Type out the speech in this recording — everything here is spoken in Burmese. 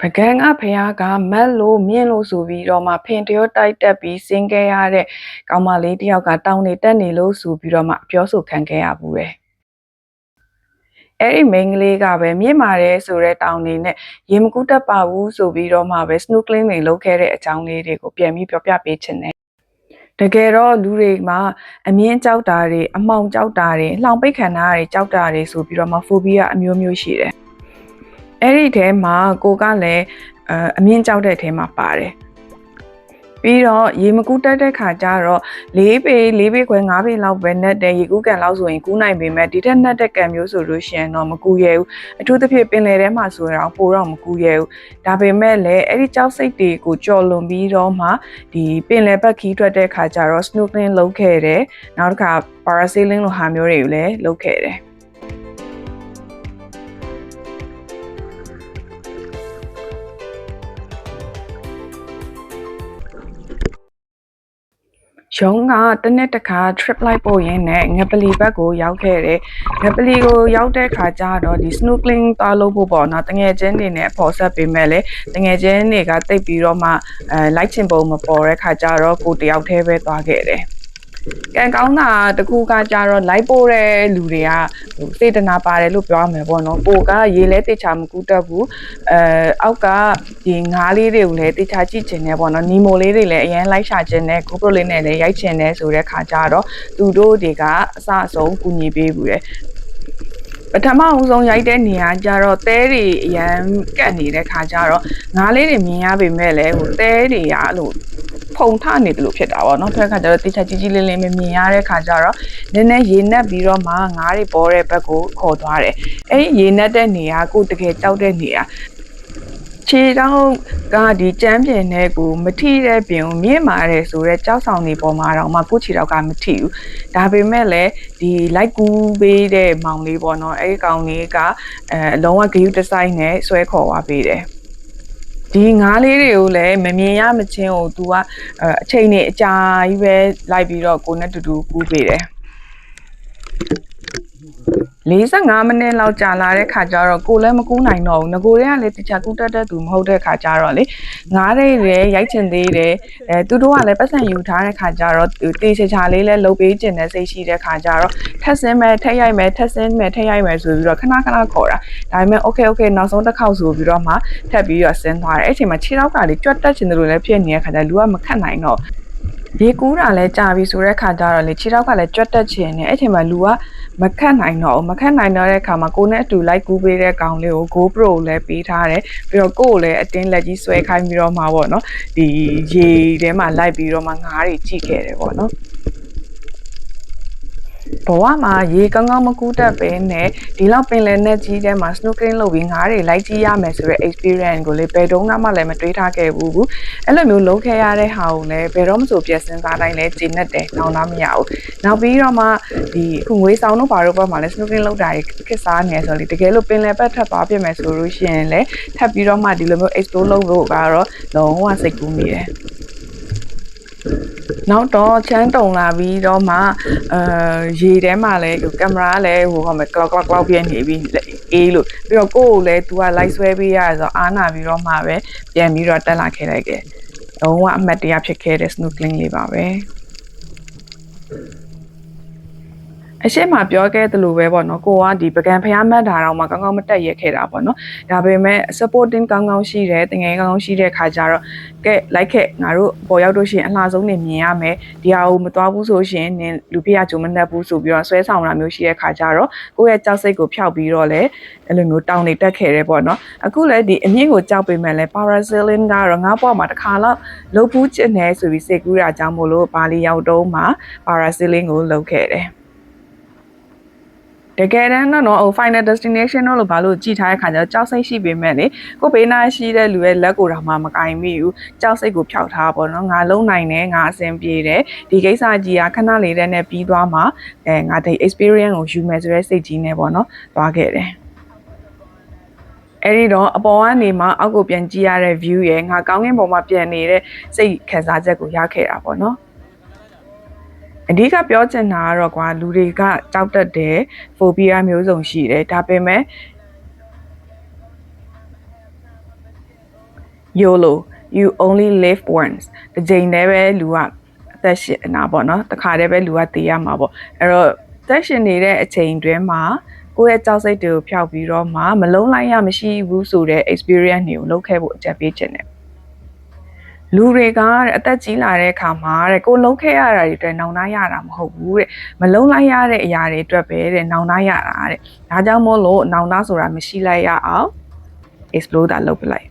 ပကံကဖះကမက်လို့မြင့်လို့ဆိုပြီးတော့မှဖင်တရောတိုက်တက်ပြီးစင်းခဲ့ရတဲ့ကောင်မလေးတယောက်ကတောင်းနေတက်နေလို့ဆိုပြီးတော့မှပြောဆိုခံခဲ့ရဘူးတယ်အဲ့ဒီမိန်းကလေးကပဲမြင့်မာတယ်ဆိုတဲ့တောင်းနေနဲ့ရေမကူးတတ်ပါဘူးဆိုပြီးတော့မှပဲ snorkeling တွေလုပ်ခဲ့တဲ့အကြောင်းလေးတွေကိုပြန်ပြီးပြောပြပေးချင်တယ်တကယ်တော့လူတွေမှာအမြင့်ကြောက်တာတွေအမှောင်ကြောက်တာတွေလှောင်ပိတ်ခံတာတွေကြောက်တာတွေဆိုပြီးတော့မှ phobia အမျိုးမျိုးရှိတယ် အဲ့ဒီထဲမှာကိုကလည်းအအမြင့်ကြောက်တဲ့ထဲမှာပါတယ်ပြီးတော့ရေမကူးတက်တဲ့ခါကျတော့၄ပေ၄ပေခွဲ၅ပေလောက်ပဲနဲ့တဲ့ရေကူးကန်လောက်ဆိုရင်ကူးနိုင်ပေမဲ့ဒီထက်နဲ့တဲ့ကန်မျိုးဆိုလို့ရှိရင်တော့မကူရဲဘူးအထူးသဖြင့်ပင်လယ်ထဲမှာဆိုတော့ပိုတော့မကူရဲဘူးဒါပေမဲ့လည်းအဲ့ဒီကြောက်စိတ်တွေကိုကြော်လွန်ပြီးတော့မှဒီပင်လယ်ဘက်ခီးထွက်တဲ့ခါကျတော့ snorkeling လုပ်ခဲ့တယ်နောက်တစ်ခါ parasailing လိုဟာမျိုးတွေကိုလည်းလုပ်ခဲ့တယ် ရုံးကတစ်နှစ်တစ်ခါ trip လိုက်ပို့ရင်းနဲ့ငပလီဘက်ကိုရောက်ခဲ့တယ်။ငပလီကိုရောက်တဲ့ခါကျတော့ဒီ snorkeling သွားလို့ဖို့ပေါ့နော်။တငယ်ချင်းတွေနဲ့ပေါ်ဆက်ပေးမဲ့လေတငယ်ချင်းတွေကတိတ်ပြီးတော့မှအဲလိုက်ချင်ပုံမပေါ်တဲ့ခါကျတော့ကိုတယောက်တည်းပဲသွားခဲ့တယ်။ ကံကောင်းတာတခုကကြတော့လိုက်ပို့တဲ့လူတွေကဟိုစေတနာပါတယ်လို့ပြောရမယ်ပေါ့နော်ကိုကရေလဲတေချာမကူတတ်ဘူးအဲအောက်ကဒီငါးလေးတွေကိုလည်းတေချာကြည့်ချင်တယ်ပေါ့နော်နီမိုလေးတွေလည်းအရင်လိုက်ရှာချင်တယ် GoPro လေးနဲ့လည်းရိုက်ချင်တယ်ဆိုတဲ့ခါကြတော့သူတို့တွေကအစအဆုံးကူညီပေးဘူးရယ်ပထမအဆုံးရိုက်တဲ့နေရာကျတော့တဲတွေအရန်ကတ်နေတဲ့ခါကျတော့ငါးလေးတွေမြင်ရပေမဲ့လည်းဟိုတဲတွေကအဲ့လို ဖုံထနေတယ်လို့ဖြစ်တာပေါ့နော်ဖက်ခါကျတော့တိချာကြီးကြီးလေးလေးမမြင်ရတဲ့ခါကျတော့နည်းနည်းရေနက်ပြီးတော့မှငါးတွေပေါ်တဲ့ဘက်ကိုခေါ်သွားတယ်အဲ့ဒီရေနက်တဲ့နေရာကိုတကယ်ကြောက်တဲ့နေရာခြေတောင်းကဒီကြမ်းပြင်တဲ့ကိုမထိတဲ့ပြင်ကိုမြင့်မာတယ်ဆိုတော့ကြောက်ဆောင်နေပေါ်မှာတော့မှကိုခြေတောက်ကမထိဘူးဒါပေမဲ့လည်းဒီလိုက်ကူးပေးတဲ့မောင်လေးပေါ့နော်အဲ့ဒီကောင်လေးကအဲအလုံးဝဂယုတဆိုင်နဲ့ဆွဲခေါ်သွားပေးတယ် ဒီငါးလေးတွေကိုလည်းမမြင်ရမချင်းကို तू ကအချိန်နဲ့အကြာကြီးပဲလိုက်ပြီးတော့ကိုနဲ့တူတူကူးပေးတယ် 45မိနစ်လောက်ကြာလာတဲ့ခါကျတော့ကိုလည်းမကူးနိုင်တော့ဘူးငကိုတွေကလည်းတခြားကူးတတ်တဲ့သူမဟုတ်တဲ့ခါကျတော့လေငားတွေလည်းရိုက်ချင်သေးတယ်အဲသူတို့ကလည်းပတ်စံယူထားတဲ့ခါကျတော့တေချာချာလေးလည်းလှုပ်ပေးကျင်တဲ့စိတ်ရှိတဲ့ခါကျတော့ထက်ဆင်းမယ်ထက်ရိုက်မယ်ထက်ဆင်းမယ်ထက်ရိုက်မယ်ဆိုပြီးတော့ခဏခဏခေါ်တာဒါပေမဲ့ okay okay နောက်ဆုံးတစ်ခေါက်ဆိုပြီးတော့မှထပ်ပြီးတော့ဆင်းသွားတယ်အဲ့ချိန်မှာခြေထောက်ကလေကြွတ်တက်ချင်တယ်လို့လည်းဖြစ်နေတဲ့ခါကျလူကမခတ်နိုင်တော့ရေကူးတာလည်းကြာပြီဆိုတဲ့ခါကျတော့လေခြေထောက်ကလည်းကြွတ်တက်ချင်နေအဲ့ချိန်မှာလူက မခတ်နိုင်တော့ဘူးမခတ်နိုင်တော့တဲ့ခါမှာကိုနဲ့အတူလိုက်ကူးပေးတဲ့ကောင်လေးကို GoPro လည်းပေးထားတယ်ပြီးတော့ကိုကိုလည်းအတင်းလက်ကြီးဆွဲခိုင်းပြီးတော့မှာပေါ့နော်ဒီရေထဲမှာလိုက်ပြီးတော့မှငားတွေကြည့်ခဲ့တယ်ပေါ့နော် ဘဝမှာရေကောင်းကောင်းမကူးတတ်ပဲနဲ့ဒီလောက်ပင်လယ်နဲ့ကြီးထဲမှာ snorkeling လုပ်ပြီးငါးတွေလိုက်ကြည့်ရမယ်ဆိုတဲ့ experience ကိုလေဘယ်တုန်းကမှလည်းမတွေးထားခဲ့ဘူးဘူးအဲ့လိုမျိုးလုပ်ခဲ့ရတဲ့ဟာကိုလည်းဘယ်တော့မှဆိုပြည့်စင်စားတိုင်းလည်းကျဉ်တ်တယ်နောင်သားမရဘူးနောက်ပြီးတော့မှဒီခုငွေဆောင်တို့ဘာတို့ဘက်မှာလည်း snorkeling လုပ်တာခက်စားနေဆိုလေတကယ်လို့ပင်လယ်ဘက်ထပ်သွားပြမယ်ဆိုလို့ရှိရင်လည်းထပ်ပြီးတော့မှဒီလိုမျိုး explore လုပ်ဖို့ကတော့လုံးဝစိတ်ကူးနေတယ် နောက်တော့ချမ်းတုံလာပြီးတော့မှအဲရေထဲမှာလည်းကင်မရာလည်းဟိုဟောမယ် clock clock clock ပြနေပြီးအေးလို့ပြီးတော့ကိုယ့်ကိုလည်း तू က light ဆွဲပေးရဆိုတော့အားနာပြီးတော့မှပဲပြန်ပြီးတော့တက်လာခဲ့လိုက်တယ်။လုံးဝအမှတ်တရဖြစ်ခဲ့တဲ့ snorkeling လေးပါပဲ။ အရှိမပြောခဲ့သလိုပဲပေါ့နော်ကိုကဒီပကံဖျားမတ်တာတော့မှကောင်းကောင်းမတက်ရက်ခဲ့တာပေါ့နော်ဒါပေမဲ့ supporting ကောင်းကောင်းရှိတယ်တငယ်ကောင်းကောင်းရှိတဲ့ခါကျတော့ကဲလိုက်ခဲ့ငါတို့ပေါ်ရောက်လို့ရှိရင်အလားဆုံးနေမြင်ရမယ်ဒီဟာကိုမသွားဘူးဆိုရှင်နင်လူပြရကြုံမနှက်ဘူးဆိုပြီးတော့ဆွဲဆောင်တာမျိုးရှိတဲ့ခါကျတော့ကိုယ့်ရဲ့ကြောက်စိတ်ကိုဖျောက်ပြီးတော့လေအဲ့လိုမျိုးတောင်းနေတက်ခဲ့တယ်ပေါ့နော်အခုလည်းဒီအမြင့်ကိုကြောက်ပေမဲ့လည်း parasailing ကတော့ငါ့ဘဝမှာတစ်ခါတော့လုပ်ဘူးကျင်နေဆိုပြီးစိတ်ကူးတာကြောင့်မို့လို့ဘာလီရောက်တော့မှ parasailing ကိုလုပ်ခဲ့တယ် တကယ်တမ်းတော့ဟို final destination တော့လို့ဘာလို့ကြည်ထားတဲ့ခါကျတော့ကြောက်စိတ်ရှိပေမဲ့လေကိုဘေးနားရှိတဲ့လူရဲ့လက်ကိုတော့မှမကင်မိဘူးကြောက်စိတ်ကိုဖျောက်ထားပါတော့ငါလုံးနိုင်တယ်ငါအဆင်ပြေတယ်ဒီကိစ္စကြီးကခဏလေးတည်းနဲ့ပြီးသွားမှအဲငါဒီ experience ကိုယူမယ်ဆိုတဲ့စိတ်ကြီးနဲ့ပေါ့နော်သွားခဲ့တယ်အဲ့ဒီတော့အပေါ်ကနေမှအောက်ကိုပြန်ကြည့်ရတဲ့ view ရယ်ငါကောင်းကင်ပေါ်မှာပြန်နေတဲ့စိတ်ခံစားချက်ကိုရခဲ့တာပေါ့နော် အဓိကပြောချင်တာကတော့ကွာလူတွေကကြောက်တတ်တယ်ဖိုဘီးယားမျိုးစုံရှိတယ်ဒါပေမဲ့ YOLO you only live once တစ်ချိန်တည်းပဲလူကအသက်ရှင်အနာပေါ့နော်တစ်ခါတည်းပဲလူကတည်ရမှာပေါ့အဲ့တော့သက်ရှင်နေတဲ့အချိန်တွင်းမှာကိုယ့်ရဲ့ကြောက်စိတ်တွေကိုဖျောက်ပြီးတော့မှမလုံးလိုက်ရမရှိဘူးဆိုတဲ့ experience တွေကိုလုပ်ခဲ့ဖို့အကြံပေးချင်တယ် လူတွေကတဲ့အသက်ကြီးလာတဲ့အခါမှာတဲ့ကိုလုံးခဲ့ရတာတွေအတွက်နောင်တရတာမဟုတ်ဘူးတဲ့မလုံးလိုက်ရတဲ့အရာတွေအတွက်ပဲတဲ့နောင်တရတာတဲ့ဒါကြောင့်မို့လို့နောင်တဆိုတာမရှိလိုက်ရအောင် explore တာလုပ်ပလိုက်